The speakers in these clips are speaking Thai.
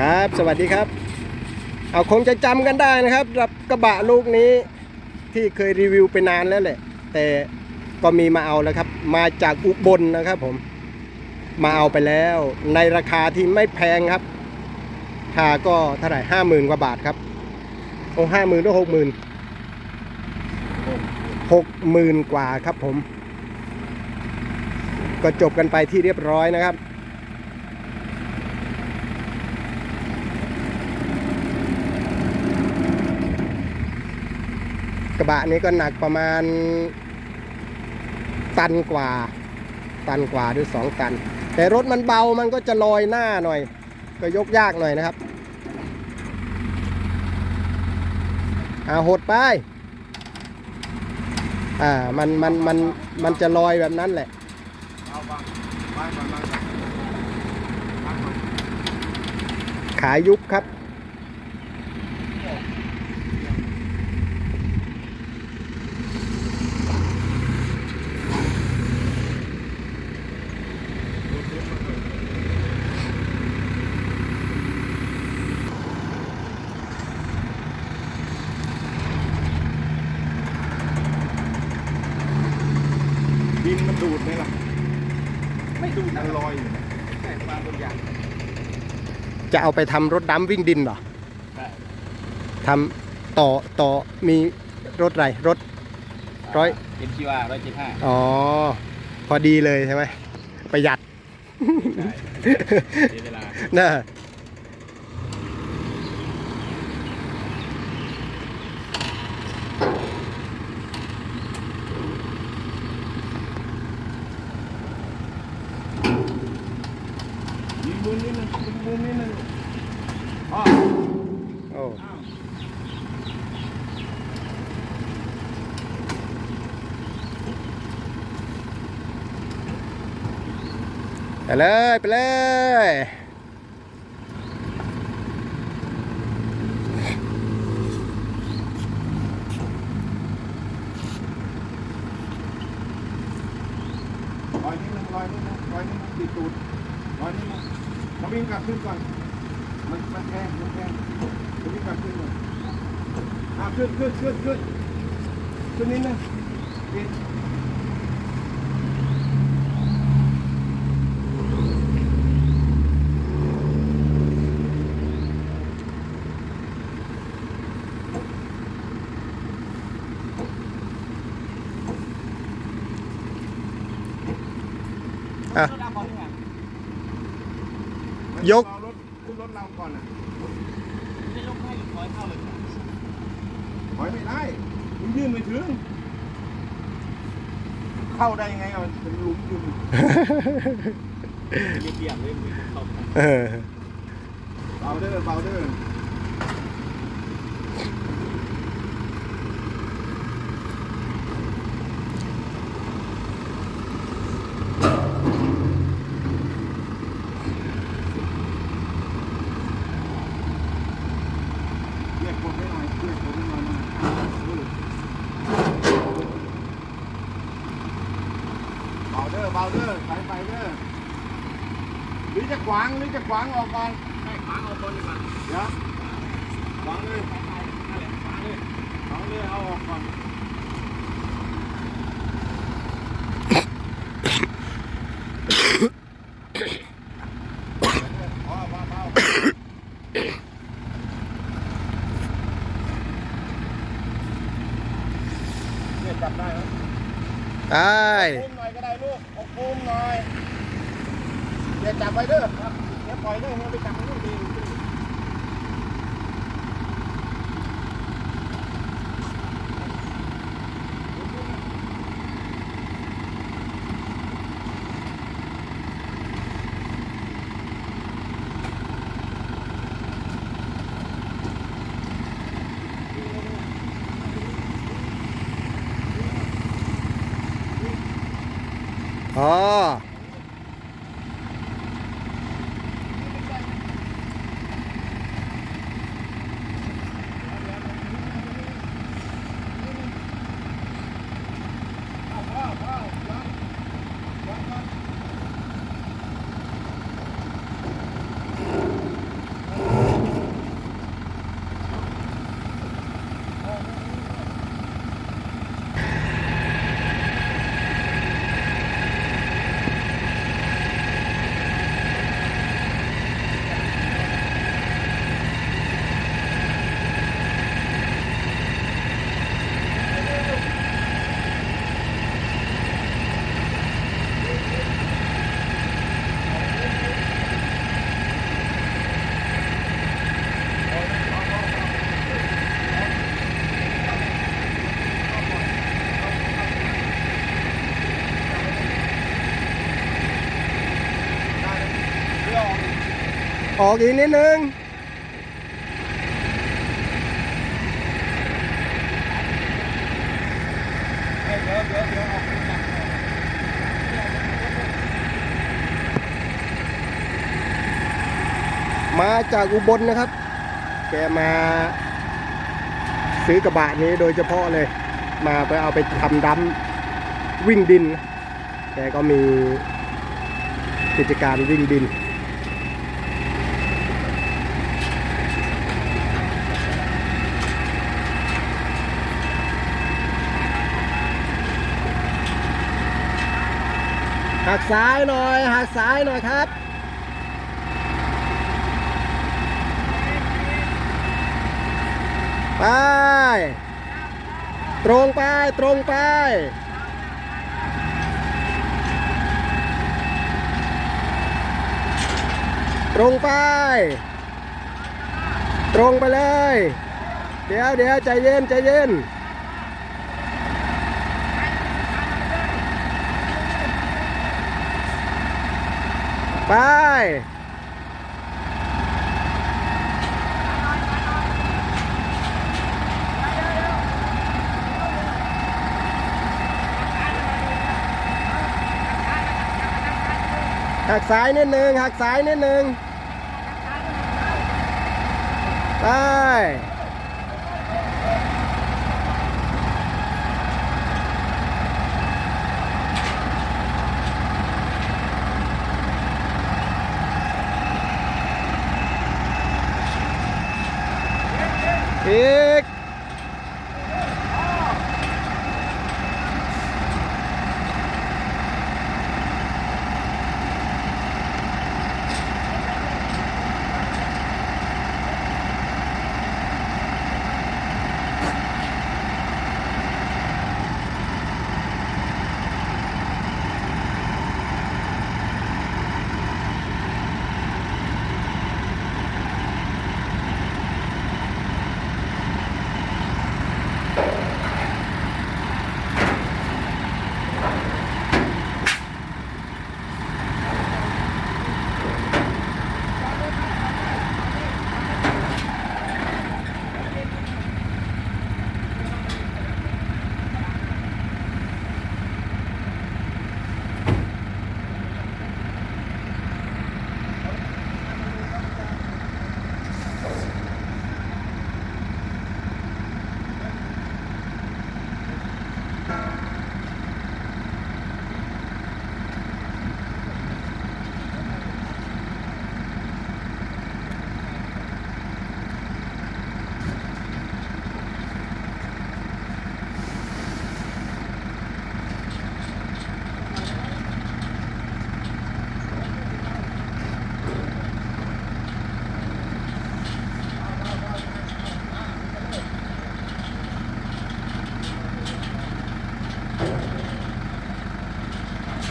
ครับ สวัสดีครับ เอาคงจะจำกันได้นะครับกับกระบะลูกนี้ที่เคยรีวิวไปนานแล้วแหละ แต่ก็มีมาเอาแล้วครับ มาจากอุบลนะครับผม มาเอาไปแล้วในราคาที่ไม่แพงครับค่าก็เท่าไหร่ห้าหมื่นกว่าบาทครับ โอ้ห้าหมื่นหรือหกหมื่นหกหมื่นกว่าครับผม ก็จบกันไปที่เรียบร้อยนะครับ กระบะนี้ก็หนักประมาณ ตันกว่า ตันกว่าหรือสองตัน แต่รถมันเบามันก็จะลอยหน้าหน่อย ก็ยกยากหน่อยนะครับอาหดไปอ่ามันมันมันมันจะลอยแบบนั้นแหละเอาวางวางก่อนวางก่อนวางก่อนขายุบครับ ดินมันดูดไหมล่ะ ไม่ดูดมันลอยอยู่นะแค่วางบนยาง จะเอาไปทำรถดำวิ่งดินเหรอใช่ ทำต่อต่อมีรถอะไรรถ ร้อยเป็นชีว่าร้อยเจ็ดห้าอ๋อ พอดีเลยใช่ไหมประหยัดใช่เสียเวลาน่ายิงมุมนี้นึงยิง มุมนี้นึงอ๋อโอ้อ้าวไปเลยไปเลยลอยนิดนึงลอยนิดนึงลอยนิดนึงติดตูดลอยนิดนึง มาวิ่งกลับขึ้นก่อน มันมันแทงมันแทงมาวิ่งกลับขึ้นก่อนอ่าขึ้นขึ้นขึ้นขึ้นขึ้นนิดนึงดินอะมัน ยกเอารถขึ้นรถเราก่อนอะจะยกให้ร้อยเท่าเลยถอยไม่ได้มึงยื่นไม่ถึง เข้าได้ยังไงอะมันเป็นหลุมอยู่เรียบๆเลยมือเข้าไปเออเบาเด้อเบาเด้อ เรียกคนให้หน่อยเรียกคนให้หน่อยนะ เบาเด้อเบาเด้อไปไปเด้อหรือจะขวางหรือจะขวางออกก่อนให้ขวางออกก่อนดีกว่าเดี๋ยวขวางเลยขวางเลยขวางเลยเอาออกก่อนเบาเบาเบาเนี่ยจับได้ไหม ได้ อุ้มหน่อยก็ได้ลูกเอาอุ้มหน่อย อย่าจับไว้เด้อครับอย่าปล่อยเด้อมันไปจับมันนู่นดีอ๋อ ออกอีกนิดนึงมาจากมาจากอุบลนะครับ แกมาซื้อกระบะนี้โดยเฉพาะเลย มาไปเอาไปทำดัมวิ่งดิน แกก็มีกิจการวิ่งดิน หักซ้ายหน่อยหักซ้ายหน่อยครับไปตรงไปตรงไปตรงไป ตรงไปเลย เดี๋ยวเดี๋ยวใจเย็นใจเย็น ไป หักซ้ายนิดนึงหักซ้ายนิดนึงไป อี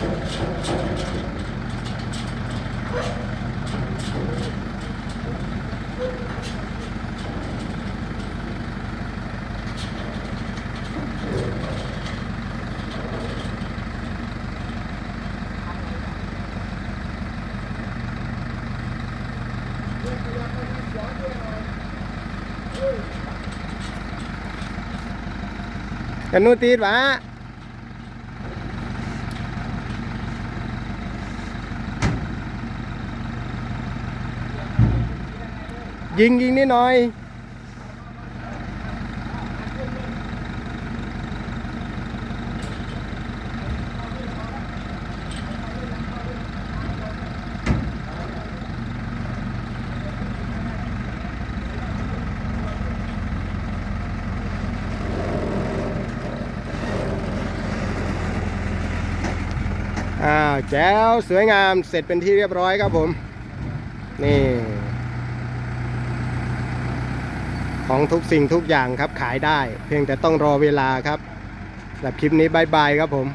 กกันนู่นตีดหวะ ยิงยิงนิดหน่อยอ้าวแจ๋วสวยงามเสร็จเป็นที่เรียบร้อยครับผม นี่ ของทุกสิ่งทุกอย่างครับขายได้ เพียงแต่ต้องรอเวลาครับแบบคลิปนี้บายบายครับผม